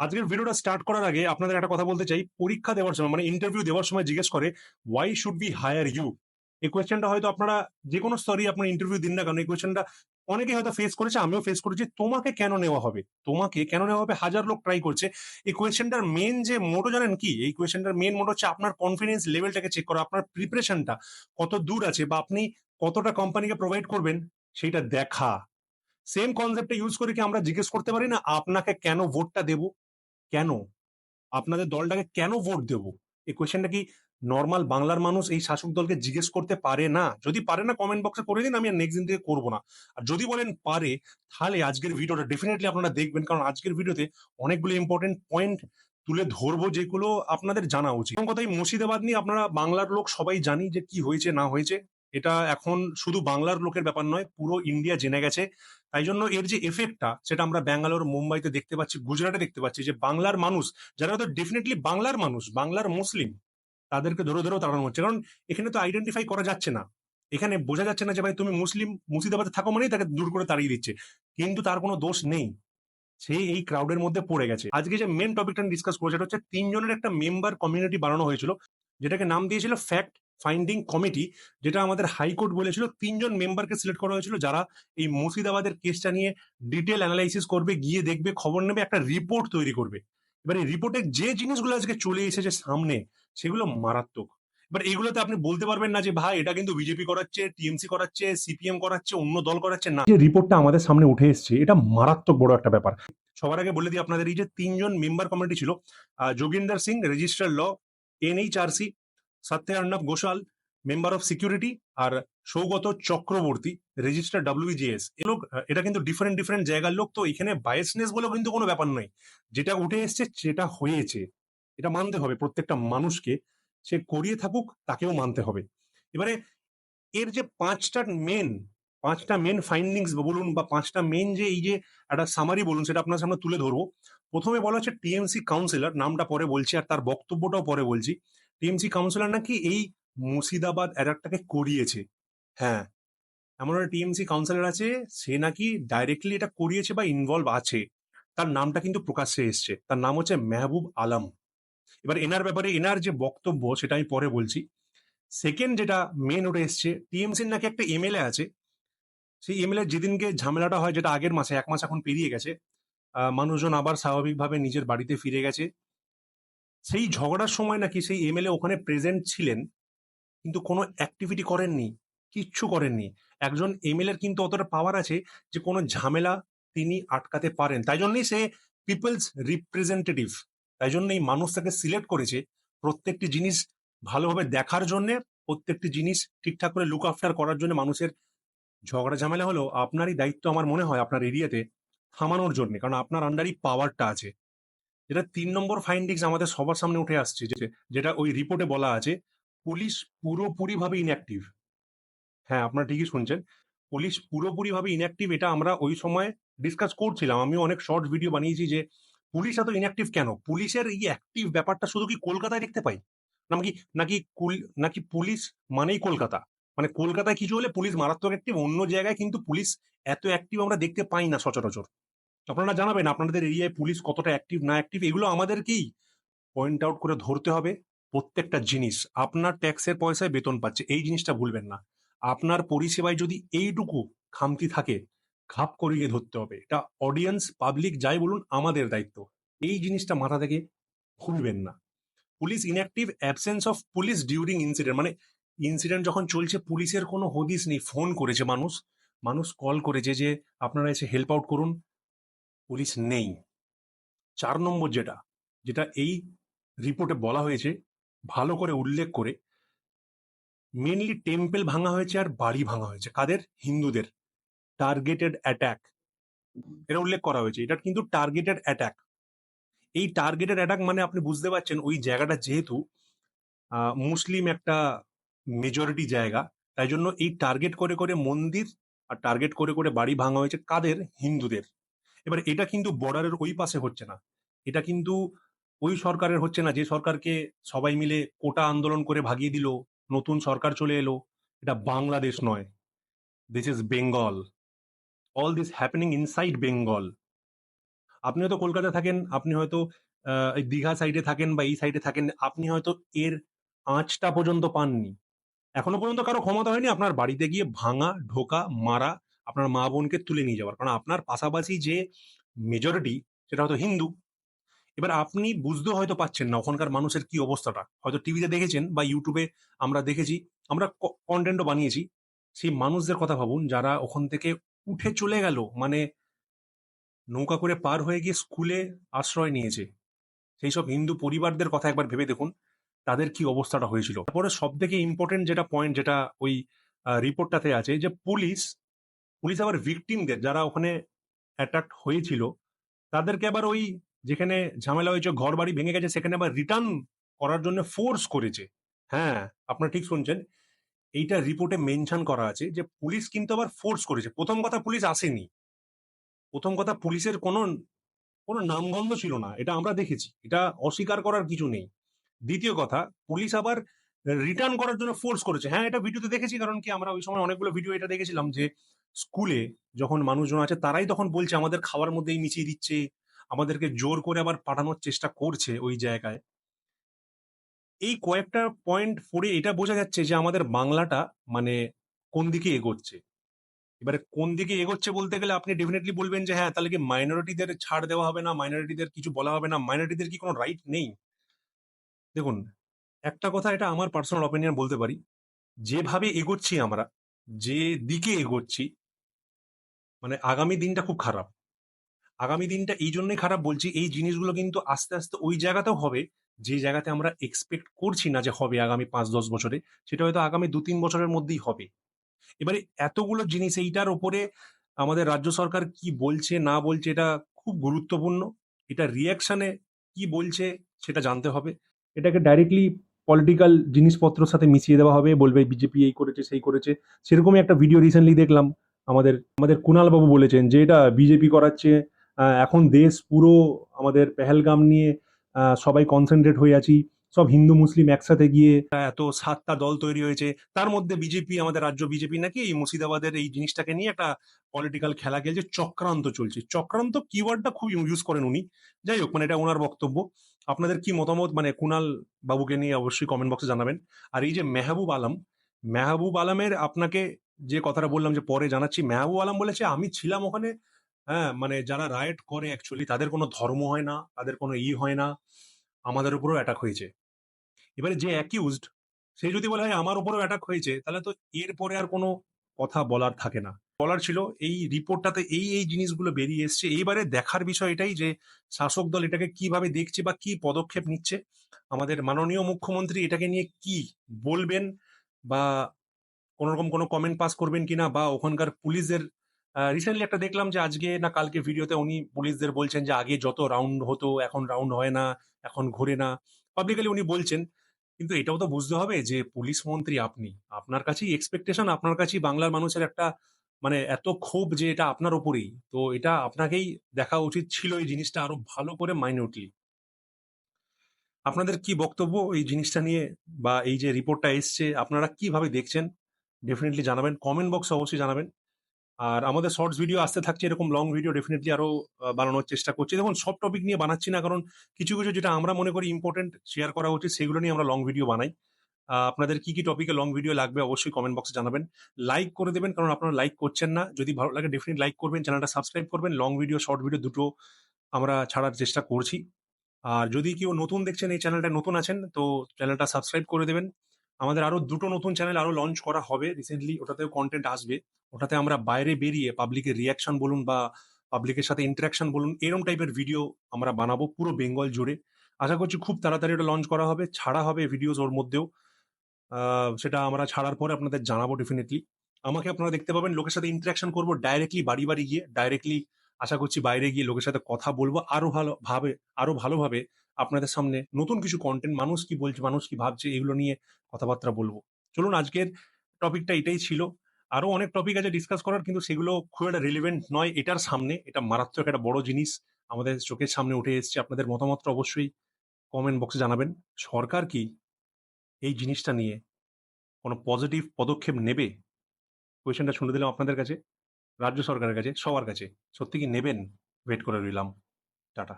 আজকের ভিডিওটা স্টার্ট করার আগে আপনাদের একটা কথা বলতে চাই। পরীক্ষা দেওয়ার সময় মানে ইন্টারভিউ দেওয়ার সময় জিজ্ঞেস করে why should we hire you এই কোয়েশ্চেনটা হয়তো আপনারা যে কোনো স্তরে আপনার ইন্টারভিউ দিন না কেন, এই কোয়েশ্চেনটা অনেকে হয়তো ফেস করেছে, আমিও ফেস করেছি, তোমাকে কেন নেওয়া হবে? তোমাকে কেন নেওয়া হবে? হাজার লোক ট্রাই করছে। এই কোয়েশ্চেনটার মেন যে মোটো জানেন কি? এই কোয়েশ্চেনটার মেন মোটো হচ্ছে আপনার কনফিডেন্স লেভেলটাকে চেক করা, আপনার প্রিপারেশনটা কত দূর আছে বা আপনি কতটা কোম্পানিকে প্রোভাইড করবেন সেইটা দেখা। সেম কনসেপ্টে ইউজ করে কি আমরা জিজ্ঞেস করতে পারি না, আপনাকে কেন ভোটটা দেব? কেন? আপনাদের দলটাকে কেন ভোট দেব? এই কোয়েশ্চেনটা কি নর্মাল বাংলার মানুষ এই শাসক দলকে জিজ্ঞেস করতে পারে না? যদি পারে না কমেন্ট বক্সে করে দিন, আমি আর নেক্সট দিন থেকে করব না। আর যদি বলেন পারে, তাহলে আজকের ভিডিওটা ডেফিনেটলি আপনারা দেখবেন, কারণ আজকের ভিডিওতে অনেকগুলো ইম্পর্টেন্ট পয়েন্ট তুলে ধরবো, যেগুলো আপনাদের জানা উচিত। এবং কথাই মুর্শিদাবাদ নিয়ে আপনারা বাংলার লোক সবাই জানি যে কি হয়েছে, না হয়েছে। এটা এখন শুধু বাংলার লোকের ব্যাপার নয়, পুরো ইন্ডিয়া জেনে গেছে। তাই জন্য এর যে এফেক্টটা সেটা আমরা ব্যাঙ্গালোর মুম্বাইতে দেখতে পাচ্ছি গুজরাটে দেখতে পাচ্ছি যে বাংলার মানুষ, যারা হয়তো ডেফিনেটলি বাংলার মানুষ, বাংলার মুসলিম, তাদেরকে ধরে ধরেও তাড়ানো হচ্ছে। কারণ এখানে তো আইডেন্টিফাই করা যাচ্ছে না। এখানে বোঝা যাচ্ছে না যে ভাই তুমি মুসলিম, মুর্শিদাবাদে থাকো মানেই তাকে দূর করে তাড়িয়ে দিচ্ছে। কিন্তু তার কোনো দোষ নেই। সে এই ক্রাউডের মধ্যে পড়ে গেছে। আজকে যে মেন টপিকটা ডিসকাস করব সেটা হচ্ছে তিনজনের একটা মেম্বার কমিউনিটি বানানো হয়েছিল, যেটাকে নাম দিয়েছিল ফ্যাক্ট ফাইন্ডিং কমিটি যেটা আমাদের হাইকোর্ট বলেছিল, তিনজন মেম্বারকে সিলেক্ট করা হয়েছিল, যারা এই মুর্শিদাবাদের কেসটা নিয়ে ডিটেল অ্যানালাইসিস করবে, গিয়ে দেখবে, খবর নেবে, একটা রিপোর্ট তৈরি করবে। এবার এই রিপোর্টে যে জিনিসগুলো আজকে চলে এসেছে সামনে, সেগুলো মারাত্মক। এবার এগুলোতে আপনি বলতে পারবেন না যে, ভাই, এটা কিন্তু বিজেপি করাচ্ছে টিএমসি করাচ্ছে সিপিএম করাচ্ছে, অন্য দল করাচ্ছে। না। যে রিপোর্টটা আমাদের সামনে উঠে এসছে, এটা মারাত্মক বড় একটা ব্যাপার। সবার আগে বলে দিই আপনাদের, এই যে তিনজন মেম্বার কমিটি ছিল Joginder Singh registrar law NHRC সত্য Arnab Ghoshal member of security R Saugata Chakraborty registrar WGS এ লোক এটা কিন্তু ডিফারেন্ট ডিফারেন্ট জায়গার লোক, তো এখানে বায়াসনেস বলেও কিন্তু কোনো ব্যাপার নয়। যেটা উঠে এসছে, সেটা হয়েছে। এটা মানতে হবে প্রত্যেকটা মানুষকে। সে করিয়ে থাকুক, তাকেও মানতে হবে। এবারে, এর যে পাঁচটা মেন পাঁচটা মেন ফাইন্ডিংস বলুন বা পাঁচটা মেন যে এই যে একটা সামারি বলুন, সেটা আপনার সামনে তুলে ধরবো। প্রথমে বলা হচ্ছে টিএমসি কাউন্সিলর নামটা পরে বলছি আর তার বক্তব্যটাও পরে বলছি। টিএমসি কাউন্সিলর নাকি এই মুর্শিদাবাদ অ্যাডাক্টটাকে করিয়েছে? হ্যাঁ এমন একটা টিএমসি কাউন্সিলর আছে, সে নাকি ডাইরেক্টলি এটা করিয়েছে বা ইনভলভ আছে। তার নামটা কিন্তু প্রকাশ্যে এসছে। তার নাম হচ্ছে মেহবুব আলম। এবার এনার ব্যাপারে, এনার যে বক্তব্য, সেটা আমি পরে বলছি। সেকেন্ড যেটা মেন উঠে এসছে, টিএমসির নাকি একটা এমএলএ আছে। সেই এমএলএ যেদিনকে ঝামেলাটা হয়, যেটা আগের মাসে, এক মাস এখন পেরিয়ে গেছে মানুষজন আবার স্বাভাবিকভাবে নিজের বাড়িতে ফিরে গেছে। সেই ঝগড়ার সময় নাকি সেই এমএলএ ওখানে প্রেজেন্ট ছিলেন, কিন্তু কোনো অ্যাক্টিভিটি করেননি, কিচ্ছু করেননি। একজন এমএলএর কিন্তু অতটা পাওয়ার আছে যে কোনো ঝামেলা তিনি আটকাতে পারেন। তাই জন্যই সে পিপলস রিপ্রেজেন্টেটিভ তাই জন্যই মানুষ তাকে সিলেক্ট করেছে প্রত্যেকটি জিনিস ভালোভাবে দেখার জন্য, প্রত্যেকটি জিনিস ঠিকঠাক করে লুক আফটার করার জন্য মানুষের ঝগড়া ঝামেলা হলো আপনারই দায়িত্ব আমার মনে হয় আপনার এরিয়াতে থামানোর জন্য, কারণ আপনার আন্ডারই পাওয়ারটা আছে। যেটা তিন নম্বর ফাইন্ডিংস আমাদের সবার সামনে উঠে আসছে যেটা ওই রিপোর্টে বলা আছে পুলিশ পুরোপুরিভাবে ইনঅ্যাক্টিভ হ্যাঁ আপনারা ঠিকই শুনছেন। পুলিশ পুরোপুরিভাবে ইনঅ্যাক্টিভ এটা আমরা ওই সময় ডিসকাস করছিলাম। আমি অনেক শর্ট ভিডিও বানিয়েছি যে পুলিশ এত ইনঅ্যাক্টিভ কেন? পুলিশের এই অ্যাক্টিভ ব্যাপারটা শুধু কি কলকাতায় দেখতে পাই? নাকি নাকি নাকি পুলিশ মানেই কলকাতা? মানে কলকাতায় কিছু হলে পুলিশ মারাত্মক অ্যাক্টিভ অন্য জায়গায় কিন্তু পুলিশ এত অ্যাক্টিভ আমরা দেখতে পাই না সচরাচর। আপনারা জানাবেন আপনাদের এরিয়ায় পুলিশ কতটা অ্যাক্টিভ না অ্যাক্টিভ এগুলো আমাদেরকেই পয়েন্ট আউট করে ধরতে হবে প্রত্যেকটা জিনিস। আপনার ট্যাক্সের পয়সায় বেতন পাচ্ছে, এই জিনিসটা ভুলবেন না। আপনার পরিষেবায় যদি এইটুকু খামতি থাকে, খাপ করিয়ে ধরতে হবে। এটা অডিয়েন্স পাবলিক যাই বলুন, আমাদের দায়িত্ব। এই জিনিসটা মাথা থেকে ভুলবেন না। Police inactive absence of police during incident মানে ইনসিডেন্ট যখন চলছে, পুলিশের কোনো হদিস নেই। ফোন করেছে মানুষ মানুষ কল করেছে যে, আপনারা এসে হেল্প আউট করুন। পুলিশ নেই। চার নম্বর যেটা যেটা এই রিপোর্টে বলা হয়েছে, ভালো করে উল্লেখ করে, মেনলি টেম্পল ভাঙা হয়েছে আর বাড়ি ভাঙা হয়েছে। কাদের? হিন্দুদের। Targeted attack. এটা উল্লেখ করা হয়েছে। এটা কিন্তু টার্গেটেড অ্যাটাক। এই টার্গেটেড অ্যাটাক মানে আপনি বুঝতে পারছেন, ওই জায়গাটা যেহেতু মুসলিম একটা মেজরিটি জায়গা, তাই জন্য এই টার্গেট করে করে মন্দির আর টার্গেট করে করে বাড়ি ভাঙা হয়েছে কাদের? হিন্দুদের। এবার এটা কিন্তু বর্ডারের ওই পাশে হচ্ছে না। এটা কিন্তু ওই সরকারের হচ্ছে না, যে সরকারকে সবাই মিলে কোটা আন্দোলন করে ভাগিয়ে দিল, নতুন সরকার চলে এলো। এটা বাংলাদেশ নয়। This is Bengal all this happening inside Bengal আপনি হয়তো কলকাতা থাকেন, আপনি হয়তো এই দীঘা সাইডে থাকেন বা এই সাইডে থাকেন, আপনি হয়তো এর আঁচটা পর্যন্ত পাননি। এখনও পর্যন্ত কারও ক্ষমতা হয়নি আপনার বাড়িতে গিয়ে ভাঙা, ঢোকা, মারা আপনার মা বোনকে তুলে নিয়ে যাওয়ার। কারণ আপনার পাশাপাশি যে মেজরিটি সেটা হয়তো হিন্দু। এবার আপনি বুঝতেও হয়তো পাচ্ছেন না ওখানকার মানুষের কি অবস্থাটা। হয়তো টিভিতে দেখেছেন বা ইউটিউবে আমরা দেখেছি, আমরা কন্টেন্টও বানিয়েছি। সেই মানুষদের কথা ভাবুন, যারা ওখান থেকে উঠে চলে গেল মানে নৌকা করে পার হয়ে গিয়ে স্কুলে আশ্রয় নিয়েছে। সেই সব হিন্দু পরিবারদের কথা একবার ভেবে দেখুন, তাদের কি অবস্থাটা হয়েছিল। তারপরে সব থেকে ইম্পর্টেন্ট যেটা পয়েন্ট যেটা ওই রিপোর্টটাতে আছে যে পুলিশ পুলিশ আবার ভিকটিমদের যারা ওখানে অ্যাটাক হয়েছিল, তাদেরকে আবার ওই যেখানে ঝামেলা হয়েছে ঘর বাড়ি ভেঙে গেছে, সেখানে আবার রিটার্ন করার জন্য ফোর্স করেছে। হ্যাঁ আপনারা ঠিক শুনছেন। এইটা রিপোর্টে মেনশন করা আছে যে, পুলিশ কিন্তু আবার ফোর্স করেছে। প্রথম কথা পুলিশ আসেনি। প্রথম কথা পুলিশের কোনো কোনো নামগন্ধ ছিল না। এটা আমরা দেখেছি। এটা অস্বীকার করার কিছু নেই। দ্বিতীয় কথা, পুলিশ আবার রিটার্ন করার জন্য ফোর্স করেছে। হ্যাঁ এটা ভিডিওতে দেখেছি, কারণ কি আমরা ওই সময় অনেকগুলো ভিডিও এটা দেখেছিলাম যে স্কুলে যখন মানুষজন আছে, তারাই তখন বলছে, আমাদের খাওয়ার মধ্যেই মিশিয়ে দিচ্ছে। আমাদেরকে জোর করে আবার পাঠানোর চেষ্টা করছে ওই জায়গায়। এই কয়েকটা পয়েন্ট পড়ে এটা বোঝা যাচ্ছে যে, আমাদের বাংলাটা মানে কোন দিকে এগোচ্ছে। এবারে কোন দিকে এগোচ্ছে বলতে গেলে আপনি ডেফিনেটলি বলবেন যে হ্যাঁ তাহলে কি মাইনরিটিদের ছাড় দেওয়া হবে না? মাইনরিটিদের কিছু বলা হবে না? মাইনরিটিদের কি কোনো রাইট নেই? দেখুন, একটা কথা এটা আমার পার্সোনাল অপিনিয়ন বলতে পারি। যেভাবে এগোচ্ছি আমরা, যে দিকে এগোচ্ছি মানে আগামী দিনটা খুব খারাপ। আগামী দিনটা এই জন্যই খারাপ বলছি, এই জিনিসগুলো কিন্তু আস্তে আস্তে ওই জায়গাতেও হবে, যে জায়গাতে আমরা এক্সপেক্ট করছি না যে হবে আগামী পাঁচ, দশ বছরে, সেটা হয়তো আগামী দু তিন বছরের মধ্যেই হবে। এবারে এতগুলো জিনিস, এইটার ওপরে আমাদের রাজ্য সরকার কি বলছে, না বলছে, এটা খুব গুরুত্বপূর্ণ। এটা রিয়াকশানে কি বলছে, সেটা জানতে হবে। এটাকে ডাইরেক্টলি পলিটিক্যাল জিনিসপত্রের সাথে মিশিয়ে দেওয়া হবে, বলবে বিজেপি এই করেছে, সেই করেছে। সেরকমই একটা ভিডিও রিসেন্টলি দেখলাম। আমাদের আমাদের কুণাল বাবু বলেছেন যে এটা বিজেপি করাচ্ছে। এখন দেশ পুরো আমাদের পেহেলগাম নিয়ে সবাই কনসেন্ট্রেট হয়ে আছি। সব হিন্দু, মুসলিম একসাথে গিয়ে এত সাতটা দল তৈরি হয়েছে। তার মধ্যে বিজেপি, আমাদের রাজ্য বিজেপি নাকি এই মুর্শিদাবাদের এই জিনিসটাকে নিয়ে একটা পলিটিক্যাল খেলা খেলছে চক্রান্ত চলছে। চক্রান্ত কিওয়ার্ডটা খুব ইউজ করেন উনি। যাই হোক মানে এটা ওনার বক্তব্য। আপনাদের কি মতামত? মানে কুণাল বাবুকে নিয়ে অবশ্যই কমেন্ট বক্সে জানাবেন। আর এই যে মেহবুব আলম, মেহবুব আলমের আপনাকে যে কথাটা বললাম যে পরে জানাচ্ছি মেহবুব আলম বলেছে, আমি ছিলাম ওখানে। হ্যাঁ মানে যারা রায়েট করে অ্যাকচুয়ালি তাদের কোনো ধর্ম হয় না, তাদের কোনো ই হয় না। আমাদের উপরেও অ্যাটাক হয়েছে। এবারে যে অ্যাকিউজড সে যদি বলে, হয়, আমার উপরেও অ্যাটাক হয়েছে, তাহলে তো এরপরে আর কোনো কথা বলার থাকে না। বলার ছিল, এই রিপোর্টটাতে এই এই জিনিসগুলো বেরিয়ে এসছে। এইবারে দেখার বিষয় এটাই যে শাসক দল এটাকে কীভাবে দেখছে বা কি পদক্ষেপ নিচ্ছে। আমাদের মাননীয় মুখ্যমন্ত্রী এটাকে নিয়ে কি বলবেন বা কোনোরকম কোনো কমেন্ট পাস করবেন কিনা বা ওখানকার পুলিশদের রিসেন্টলি একটা দেখলাম যে আজকে না কালকে ভিডিওতে উনি পুলিশদের বলছেন যে আগে যত রাউন্ড হতো, এখন রাউন্ড হয় না, এখন ঘুরে না। পাবলিকালি উনি বলছেন, কিন্তু এটাও তো বুঝতে হবে যে পুলিশ মন্ত্রী আপনি। আপনার কাছেই এক্সপেকটেশন আপনার কাছেই বাংলার মানুষের একটা মানে এত ক্ষোভ যে এটা আপনার ওপরেই তো এটা আপনাকেই দেখা উচিত ছিল এই জিনিসটা আরও ভালো করে মাইনটলি আপনাদের কি বক্তব্য এই জিনিসটা নিয়ে বা এই যে রিপোর্টটা এসছে, আপনারা কীভাবে দেখছেন? ডেফিনেটলি জানাবেন। কমেন্ট বক্সে অবশ্যই জানাবেন। আর আমাদের শর্টস ভিডিও আসতে থাকছে, এরকম লং ভিডিও ডেফিনেটলি আরও বানানোর চেষ্টা করছি। দেখুন, সব টপিক নিয়ে বানাচ্ছি না, কারণ কিছু কিছু যেটা আমরা মনে করি ইম্পর্টেন্ট শেয়ার করা উচিত, সেগুলো নিয়ে আমরা লং ভিডিও বানাই। আপনাদের কি কি টপিকে লং ভিডিও লাগবে অবশ্যই কমেন্ট বক্সে জানাবেন। লাইক করে দেবেন, কারণ আপনারা লাইক করছেন না। যদি ভালো লাগে ডেফিনেটলি লাইক করবেন চ্যানেলটা সাবস্ক্রাইব করবেন। লং ভিডিও শর্ট ভিডিও দুটো আমরা ছাড়ার চেষ্টা করছি। আর যদি কেউ নতুন দেখছেন, এই চ্যানেলটা নতুন আছেন, তো চ্যানেলটা সাবস্ক্রাইব করে দেবেন। আমাদের আরও দুটো নতুন চ্যানেল আরও লঞ্চ করা হবে রিসেন্টলি ওটাতেও কন্টেন্ট আসবে। ওটাতে আমরা বাইরে বেরিয়ে পাবলিকের রিয়াকশন বলুন বা পাবলিকের সাথে ইন্টারাকশন বলুন, এরম টাইপের ভিডিও আমরা বানাবো পুরো বেঙ্গল জুড়ে। আশা করছি খুব তাড়াতাড়ি ওটা লঞ্চ করা হবে, ছাড়া হবে ভিডিওস ওর মধ্যেও। সেটা আমরা ছাড়ার পরে আপনাদের জানাব ডেফিনেটলি আমাকে আপনারা দেখতে পাবেন, লোকের সাথে ইন্টারাকশন করব ডাইরেক্টলি বাড়ি বাড়ি গিয়ে ডাইরেক্টলি আশা করছি বাইরে গিয়ে লোকের সাথে কথা বলব, আরও ভালো ভাবে, আরও ভালোভাবে আপনাদের সামনে নতুন কিছু কন্টেন্ট মানুষ কি বলছে, মানুষ কি ভাবছে, এগুলো নিয়ে কথাবার্তা বলব। চলুন আজকের টপিকটা এটাই ছিল। আরও অনেক টপিক আছে ডিসকাস করার, কিন্তু সেগুলো খুব একটা রিলিভেন্ট নয় এটার সামনে। এটা মারাত্মক একটা বড় জিনিস। আমাদের চোখের সামনে উঠে এসেছে। আপনাদের মতামতটা অবশ্যই কমেন্ট বক্সে জানাবেন। সরকার কি এই জিনিসটা নিয়ে কোনো পজিটিভ পদক্ষেপ নেবে? কোয়েশ্চেনটা শুনে দিলাম আপনাদের কাছে, রাজ্য সরকারের কাছে, সবার কাছে। সত্যি কি নেবেন? ওয়েট করে রইলাম। টাটা।